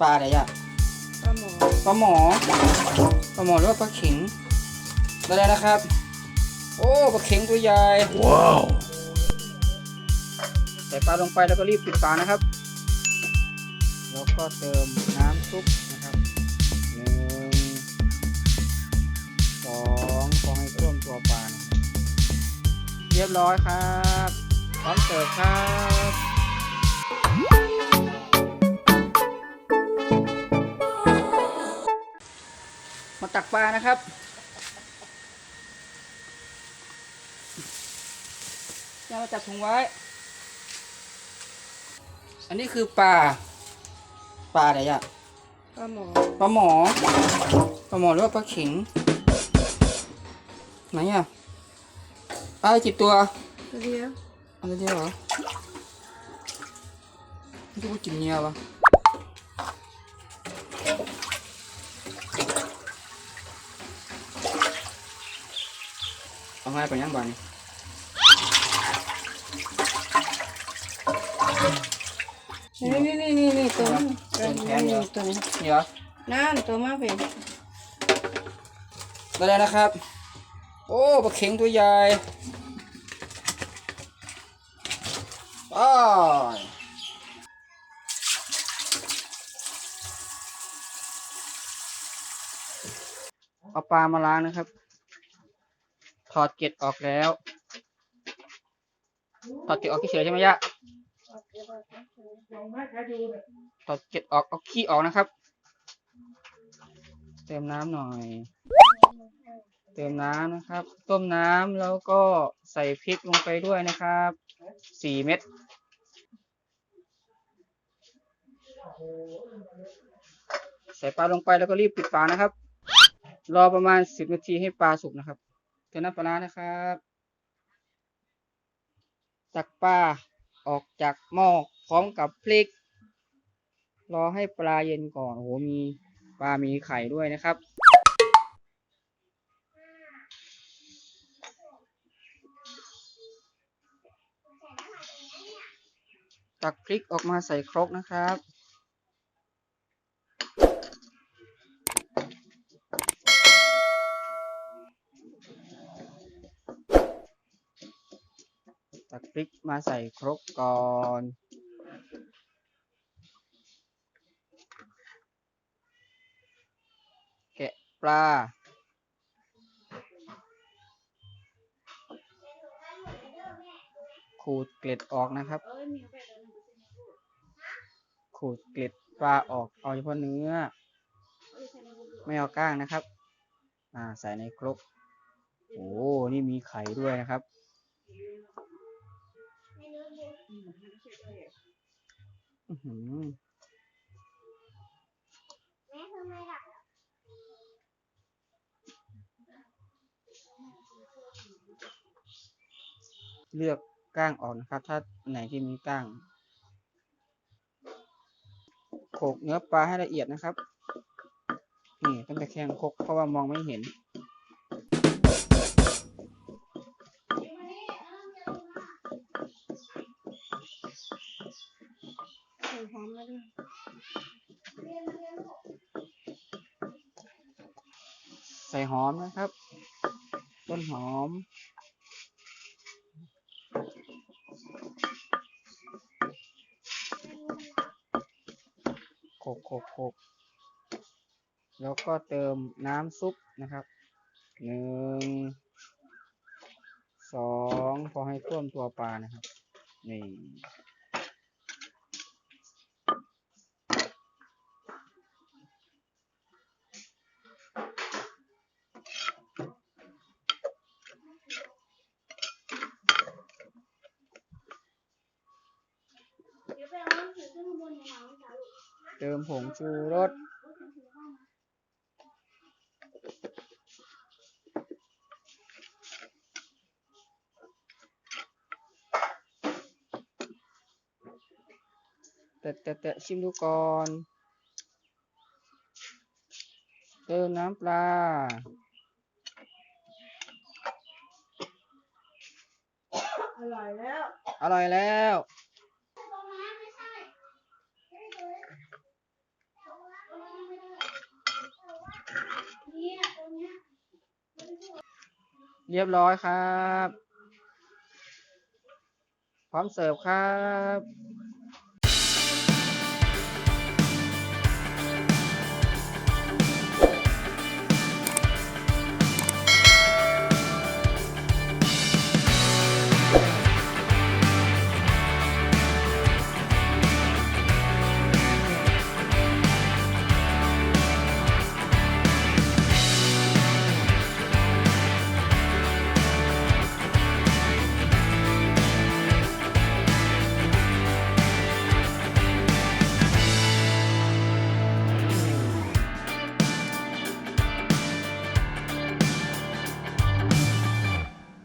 ปลาอะไรอะปลาหมอปลาหมอปลาหมอหรือว่าปลาเข็งได้แล้วนะครับ โอ้ปลาเข็งตัวใหญ่ว้าวใส่ปลาลงไปแล้วก็รีบปิดฝานะครับ แล้วก็เติมน้ำซุปนะครับหนึ่งสองพอให้ท่วมตัวปลานะครับเรียบร้อยครับ พร้อมเสิร์ฟครับ มาตักปลานะครับ อย่ามาจับถุงไว้ อันนี้คือปลา ปลาอะไรอะปลาหมอ ปลาหมอ ปลาหมอหรือว่าปลาเข็ง ไหนอะปลาจิบตัวตัวเดียวเอะไรเดียวเหรอนี่ก็กินเนียวะ เอาให้ไปยังบ้านนี่นี่นี่นี่นี่นี่ตัวนี้ตัวแขนเหรอตัวนี้นี่เหรอนั่นตัวมาเป็นได้แล้วนะครับ โอ้ปลาเข็งตัวใหญ่อ้ายเอาปลามาล้างนะครับ ถอดเกล็ดออกแล้ว ถอดเกล็ดออกเฉยใช่ไหมยะถอดเกล็ดออกเอาขี้ออกนะครับ เติมน้ำหน่อย เติมน้ำนะครับ ต้มน้ำแล้วก็ใส่พริกลงไปด้วยนะครับสี่เม็ดใส่ปลาลงไปแล้วก็รีบปิดฝานะครับ รอประมาณสิบนาทีให้ปลาสุกนะครับ เติมน้ำปลานะครับตักปลาออกจากหม้อพร้อมกับพริก รอให้ปลาเย็นก่อนโอ้โหมีปลามีไข่ด้วยนะครับ ตักพริกออกมาใส่ครกนะครับ ตักพริกมาใส่ครกก่อน แกะปลา ขูดเกล็ดออกนะครับ ขูดเกล็ดปลาออก เอาเฉพาะเนื้อ ไม่เอาก้างนะครับ อ่า ใส่ในครก โอ้ นี่มีไข่ด้วยนะครับ อื้อหือเลือกก้างออกนะครับ ถ้าไหนที่มีก้างโขกเนื้อปลาให้ละเอียดนะครับ นี่ต้องตะแคงครกเพราะว่ามองไม่เห็น หอมมาด้วยใส่หอมนะครับ ต้นหอม โขกโขกโขกแล้วก็เติมน้ำซุปนะครับ หนึ่ง สอง พอให้ท่วมตัวปลานะครับ นี่ เติมผงชูรสแตะแตะแตะชิมดูก่อน เติมน้ำปลา อร่อยแล้ว อร่อยแล้ว เรียบร้อยครับ พร้อมเสิร์ฟครับ